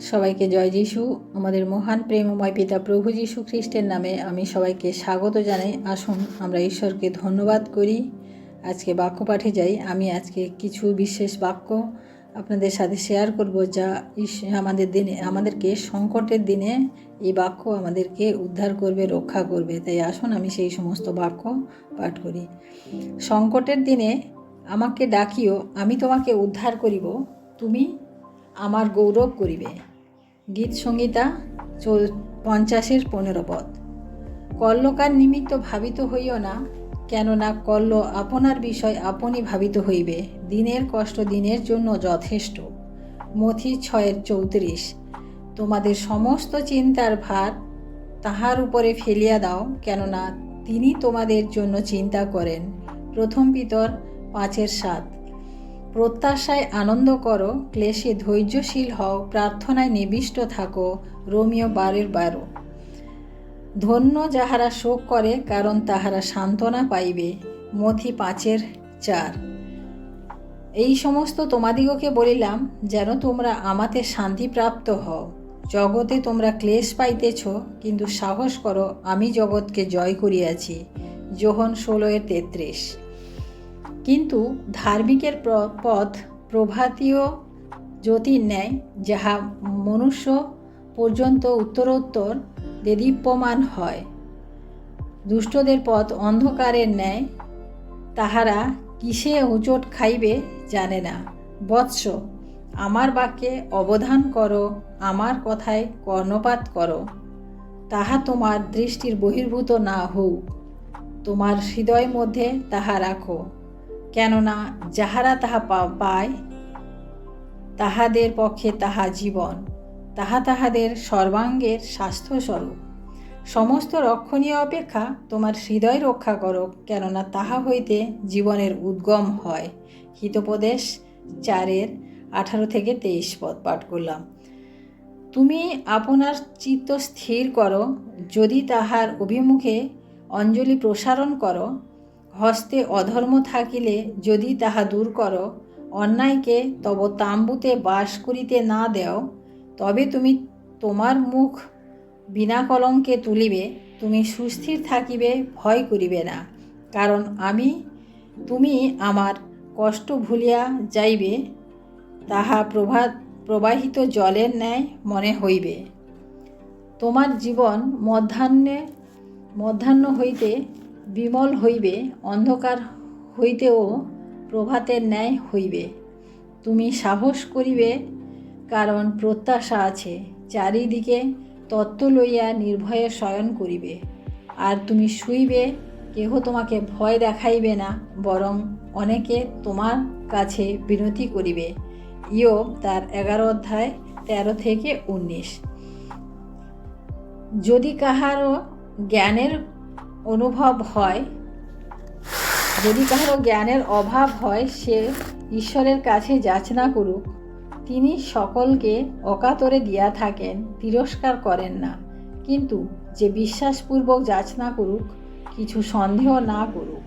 সবাইকে জয় যিশু। আমাদের মহান প্রেমময় পিতা প্রভু যিশু খ্রিস্টের নামে আমি সবাইকে স্বাগত জানাই। আসুন, আমরা ঈশ্বরকে ধন্যবাদ করি। আজকে বাক্য পাঠে যাই। আমি আজকে কিছু বিশেষ বাক্য আপনাদের সাথে শেয়ার করব যা আমাদের দিনে, আমাদেরকে সংকটের দিনে এই বাক্য আমাদেরকে উদ্ধার করবে, রক্ষা করবে। তাই আসুন, আমি সেই সমস্ত বাক্য পাঠ করি। সংকটের দিনে আমাকে ডাকিও, আমি তোমাকে উদ্ধার করিব। তুমি আমার গৌরব করিবে। গীত চল, পঞ্চাশের পনেরো পদ। কল্লকার নিমিত্ত ভাবিত হইও না, কেননা কল্ল আপনার বিষয় আপনি ভাবিত হইবে। দিনের কষ্ট দিনের জন্য যথেষ্ট। মথি ছয়ের চৌত্রিশ। তোমাদের সমস্ত চিন্তার ভার তাহার উপরে ফেলিয়া দাও, কেননা তিনি তোমাদের জন্য চিন্তা করেন। প্রথম পিতর পাঁচের সাত। প্রত্যাশায় আনন্দ করো, ক্লেশে ধৈর্যশীল হও, প্রার্থনায় নিবিষ্ট থাকো, রোমিও বারের বারো। ধন্য যাহারা শোক করে, কারণ তাহারা সান্ত্বনা পাইবে, মথি পাঁচের চার। এই সমস্ত তোমাদিগকে বলিলাম, যেন তোমরা আমাতে শান্তিপ্রাপ্ত হও। জগতে তোমরা ক্লেশ পাইতেছ, কিন্তু সাহস করো, আমি জগৎকে জয় করিয়াছি। যোহন ষোলোয়ের তেত্রিশ। কিন্তু ধার্মিকের পথ প্রভাতীয় জ্যোতির ন্যায়, যাহা মনুষ্য পর্যন্ত উত্তরোত্তর দেদীপ্যমান হয়। দুষ্টদের পথ অন্ধকারের ন্যায়, তাহারা কিসে হোঁচট খাইবে জানে না। বৎস, আমার বাক্যে অবধান করো, আমার কথায় কর্ণপাত করো। তাহা তোমার দৃষ্টির বহির্ভূত না হোক তোমার হৃদয় মধ্যে তাহা রাখো। কেননা যাহারা তাহা পায়, তাহাদের পক্ষে তাহা জীবন, তাহা তাহাদের সর্বাঙ্গের স্বাস্থ্যস্বরূপ। সমস্ত রক্ষণীয় অপেক্ষা তোমার হৃদয় রক্ষা করো, কেননা তাহা হইতে জীবনের উদ্গম হয়। হিতোপদেশ চারের আঠারো থেকে তেইশ পদ পাঠ করলাম। তুমি আপনার চিত্ত স্থির করো, যদি তাহার অভিমুখে অঞ্জলি প্রসারণ করো হস্তে অধর্ম থাকিলে যদি তাহা দূর করো, অন্যায়কে তব তাম্বুতে বাস করিতে না দেও, তবে তুমি তোমার মুখ বিনা কলঙ্কে তুলিবে, তুমি সুস্থির থাকিবে, ভয় করিবে না। কারণ আমি, তুমি আমার কষ্ট ভুলিয়া যাইবে, তাহা প্রভাত প্রবাহিত জলের ন্যায় মনে হইবে। তোমার জীবন মধ্যাহ্নে, মধ্যাহ্ন হইতে বিমল হইবে, অন্ধকার হইতেও প্রভাতের ন্যায় হইবে। তুমি সাহস করিবে, কারণ প্রত্যাশা আছে, চারিদিকে তত্ত্ব লইয়া নির্ভয়ে শয়ন করিবে। আর তুমি শুইবে, কেহ তোমাকে ভয় দেখাইবে না, বরং অনেকে তোমার কাছে বিনতি করিবে। ইয়োব তার এগারো অধ্যায় তেরো থেকে উনিশ। যদি কাহারও জ্ঞানের অনুভব হয়। যদি কাহারও জ্ঞানের অভাব হয়, সে ঈশ্বরের কাছে যাচনা করুক। তিনি সকলকে অকাতরে দিয়া থাকেন, তিরস্কার করেন না। কিন্তু যে বিশ্বাসপূর্বক যাচনা করুক, কিছু সন্দেহ না করুক।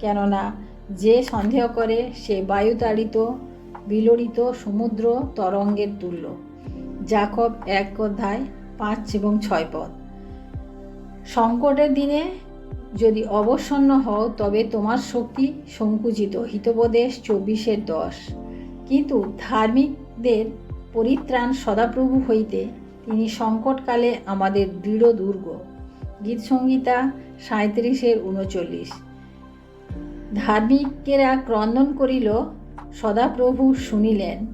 কেননা যে সন্দেহ করে, সে বায়ুতাড়িত বিলরিত সমুদ্র তরঙ্গের তুল্য। জাকব এক অধ্যায় পাঁচ এবং ছয় পদ। সংকটের দিনে যদি অবসন্ন হও, তবে তোমার শক্তি সংকুচিত, হিতোপদেশ চব্বিশের দশ। কিন্তু ধার্মিকদের পরিত্রাণ সদাপ্রভু হইতে তিনি সংকটকালে আমাদের দৃঢ় দুর্গ। গীতসংগীতা সাঁত্রিশের উনচল্লিশ। ধার্মিকেরা ক্রন্দন করিল, সদাপ্রভু শুনিলেন।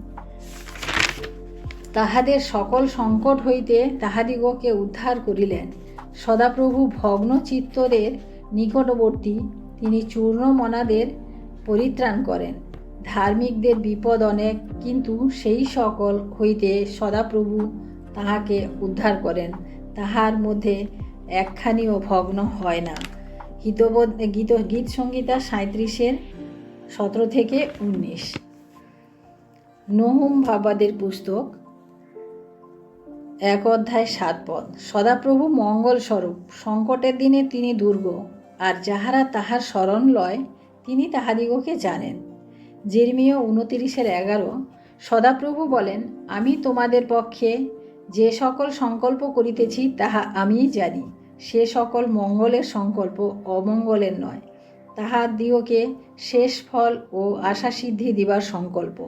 তাহাদের সকল সংকট হইতে তাহাদিগকে উদ্ধার করিলেন। সদাপ্রভু ভগ্ন চিত্তদের নিকটবর্তী তিনি চূর্ণমনাদের পরিত্রাণ করেন। ধার্মিকদের বিপদ অনেক, কিন্তু সেই সকল হইতে সদাপ্রভু তাহাকে উদ্ধার করেন। তাহার মধ্যে একখানিও ভগ্ন হয় না। হিতবোধ গীত গীত সংগীতা সাঁত্রিশের সতেরো থেকে উনিশ। নহুম ভাবাদের পুস্তক, এক অধ্যায় সাত পদ। সদাপ্রভু মঙ্গলস্বরূপ, সংকটের দিনে তিনি দুর্গ আর যাহারা তাহার স্মরণ লয়, তিনি তাহাদিগকে জানেন। জেরমিয় উনতিরিশের এগারো, সদাপ্রভু বলেন, আমি তোমাদের পক্ষে যে সকল সংকল্প করিতেছি, তাহা আমিই জানি। সে সকল মঙ্গলের সংকল্প অমঙ্গলের নয়। তাহার দিওকে শেষ ফল ও আশা সিদ্ধি দিবার সংকল্প।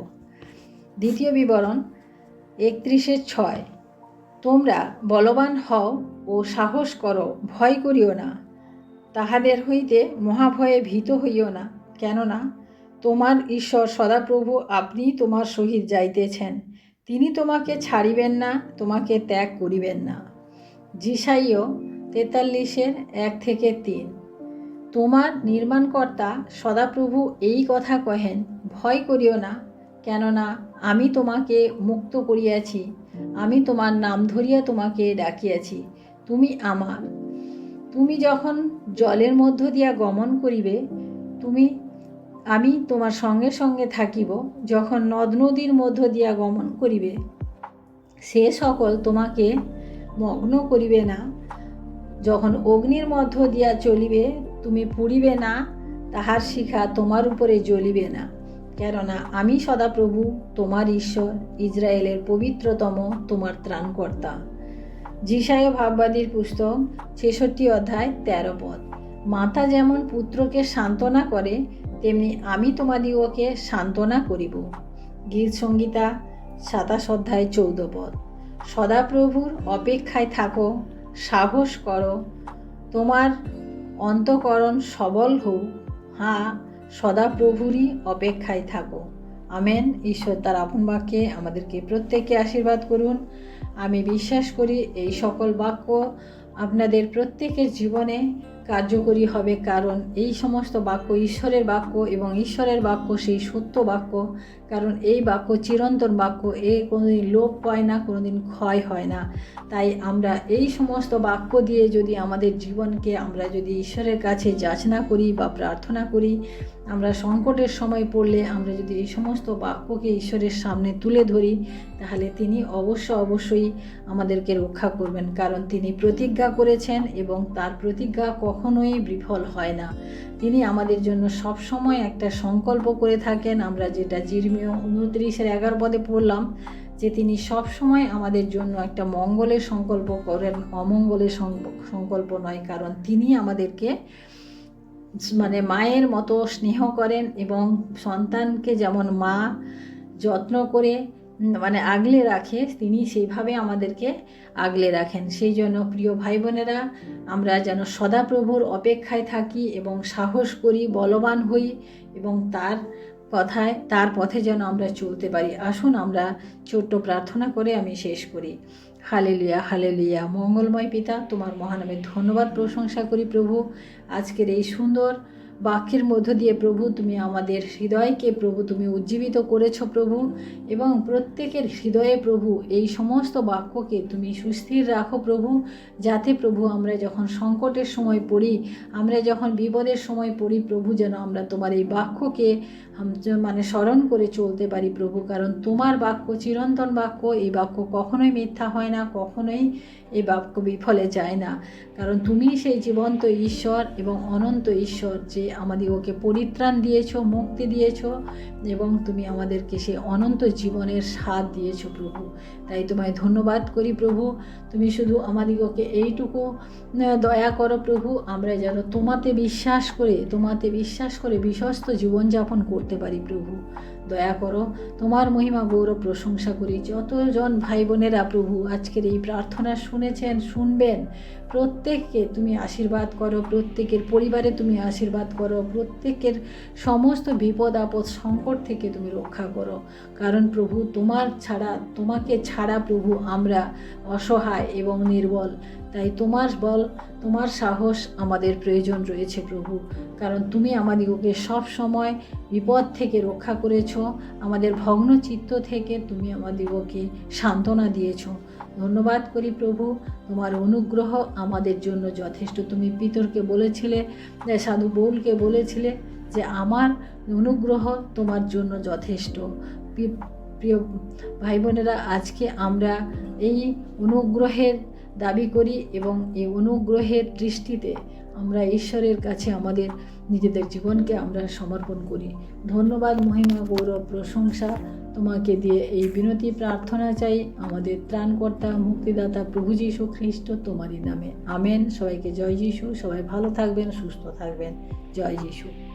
দ্বিতীয় বিবরণ, একত্রিশের ছয়, তোমরা বলবান হও ও সাহস করো, ভয় করিও না। তাহাদের হইতে মহাভয়ে ভীত হইও না। কেননা, তোমার ঈশ্বর সদাপ্রভু আপনি তোমার সহিত যাইতেছেন। তিনি তোমাকে ছাড়িবেন না, তোমাকে ত্যাগ করিবেন না। জিসাইও তেতাল্লিশের এক থেকে তিন। তোমার নির্মাণকর্তা সদাপ্রভু এই কথা কহেন, ভয় করিও না। কেননা, আমি তোমাকে মুক্ত করিয়াছি, আমি তোমার নাম ধরিয়া তোমাকে ডাকিয়াছি, তুমি আমার। তুমি যখন জলের মধ্য দিয়া গমন করিবে, তুমি, আমি তোমার সঙ্গে সঙ্গে থাকিব যখন নদ নদীর মধ্য দিয়া গমন করিবে। সে সকল তোমাকে মগ্ন করিবে না। যখন অগ্নির মধ্য দিয়া চলিবে, তুমি পুড়িবে না, তাহার শিখা তোমার উপরে জ্বলিবে না। কেননা আমি সদাপ্রভু তোমার ঈশ্বর, ইসরায়েলের পবিত্রতম তোমার ত্রাণকর্তা। যিশায় ভাববাদীর পুস্তক, ছেষট্টি অধ্যায়, তেরো পদ। মাতা যেমন পুত্রকে সান্ত্বনা করে, তেমনি আমি তোমাদিগকে সান্ত্বনা করিব। গীত সংগীতা সাতাশ অধ্যায়, চৌদ্দ পদ। সদাপ্রভুর অপেক্ষায় থাকো, সাহস করো, তোমার অন্তকরণ সবল হোক। হ্যাঁ সদাপ্রভুরই অপেক্ষায় থাকো। আমেন। ঈশ্বর তার আপন বাক্যে আমাদেরকে প্রত্যেককে আশীর্বাদ করুন। আমি বিশ্বাস করি এই সকল বাক্য আপনাদের প্রত্যেকের জীবনে কার্যকরী হবে কারণ এই সমস্ত বাক্য ঈশ্বরের বাক্য এবং ঈশ্বরের বাক্য সেই সত্য বাক্য। কারণ এই বাক্য চিরন্তন বাক্য, এ কোনোদিন লোপ পায় না, কোনোদিন ক্ষয় হয় না। তাই আমরা এই সমস্ত বাক্য দিয়ে যদি আমাদের জীবনকে আমরা যদি ঈশ্বরের কাছে যাচনা করি বা প্রার্থনা করি, আমরা সংকটের সময় পড়লে আমরা যদি এই সমস্ত বাক্যকে ঈশ্বরের সামনে তুলে ধরি, তাহলে তিনি অবশ্য অবশ্যই আমাদেরকে রক্ষা করবেন। কারণ তিনি প্রতিজ্ঞা করেছেন এবং তার প্রতিজ্ঞা কখনোই বিফল হয় না। তিনি আমাদের জন্য সব সময় একটা সংকল্প করে থাকেন। আমরা যেটা জিরমিয় উনত্রিশের এগারো পদে পড়লাম যে তিনি সব সময় আমাদের জন্য একটা মঙ্গলের সংকল্প করেন। অমঙ্গলের সংকল্প নয়, কারণ তিনি আমাদেরকে মানে মায়ের মতো স্নেহ করেন এবং সন্তানকে যেমন মা যত্ন করে মানে আগলে রাখে, তিনি সেইভাবে আমাদেরকে আগলে রাখেন। সেই জন্য প্রিয় ভাই বোনেরা আমরা যেন সদাপ্রভুর অপেক্ষায় থাকি এবং সাহস করি, বলবান হই এবং তার কথায়, তার পথে যেন আমরা চলতে পারি। আসুন আমরা ছোট্ট প্রার্থনা করে আমি শেষ করি। Hallelujah hallelujah. মঙ্গলময় পিতা, তোমার মহানামে ধন্যবাদ, প্রশংসা করি প্রভু। আজকের এই সুন্দর বাক্যের মধ্য দিয়ে, প্রভু, তুমি আমাদের হৃদয়কে, প্রভু, তুমি উজ্জীবিত করেছ, প্রভু, এবং প্রত্যেকের হৃদয়ে, প্রভু, এই সমস্ত বাক্যকে তুমি সুস্থির রাখো, প্রভু, যাতে, প্রভু, আমরা যখন সংকটের সময় পড়ি, আমরা যখন বিপদের সময় পড়ি, প্রভু, যেন আমরা তোমার এই বাক্যকে মানে স্মরণ করে চলতে পারি, প্রভু, কারণ তোমার বাক্য চিরন্তন বাক্য, এই বাক্য কখনোই মিথ্যা হয় না, কখনোই এই বাক্য বিফলে যায় না। কারণ তুমি সেই জীবন্ত ঈশ্বর এবং অনন্ত ঈশ্বর যে আমাদের ওকে পরিত্রাণ দিয়েছ, মুক্তি দিয়েছ এবং তুমি আমাদেরকে সেই অনন্ত জীবনের স্বাদ দিয়েছ প্রভু। তাই তোমায় ধন্যবাদ করি প্রভু। তুমি শুধু আমাদিগকে এইটুকু দয়া করো প্রভু। আমরা যেন তোমাতে বিশ্বাস করে, তোমাতে বিশ্বাস করে বিশ্বস্ত জীবনযাপন করতে পারি প্রভু। দয়া করো, তোমার মহিমা গৌরব প্রশংসা করি। যতজন ভাই বোনেরা প্রভু আজকের এই প্রার্থনা শুনেছেন, শুনবেন প্রত্যেককে তুমি আশীর্বাদ করো, প্রত্যেকের পরিবারে তুমি আশীর্বাদ করো, প্রত্যেকের সমস্ত বিপদ, আপদ, সংকট থেকে তুমি রক্ষা করো। কারণ প্রভু তোমার ছাড়া, তোমাকে ছাড়া প্রভু আমরা অসহায় এবং নির্বল। তাই তোমার বল, তোমার সাহস আমাদের প্রয়োজন রয়েছে প্রভু। কারণ তুমি আমাদিগকে সব সময় বিপদ থেকে রক্ষা করেছ, আমাদের ভগ্ন চিত্ত থেকে তুমি আমাদিগকে সান্ত্বনা দিয়েছ। ধন্যবাদ করি প্রভু। তোমার অনুগ্রহ আমাদের জন্য যথেষ্ট। তুমি পিতরকে বলেছিলে সাধু বৌলকে বলেছিলে যে আমার অনুগ্রহ তোমার জন্য যথেষ্ট। প্রিয় ভাই বোনেরা, আজকে আমরা এই অনুগ্রহের দাবি করি এবং এই অনুগ্রহের দৃষ্টিতে আমরা ঈশ্বরের কাছে আমাদের নিজেদের জীবনকে আমরা সমর্পণ করি। ধন্যবাদ মহিমা গৌরব প্রশংসা। তোমাকে দিয়ে এই বিনতি প্রার্থনা চাই। আমাদের ত্রাণকর্তা, মুক্তিদাতা প্রভু যীশু খ্রিস্ট তোমারই নামে। আমেন। সবাইকে জয় যিশু। সবাই ভালো থাকবেন, সুস্থ থাকবেন। জয় যিশু।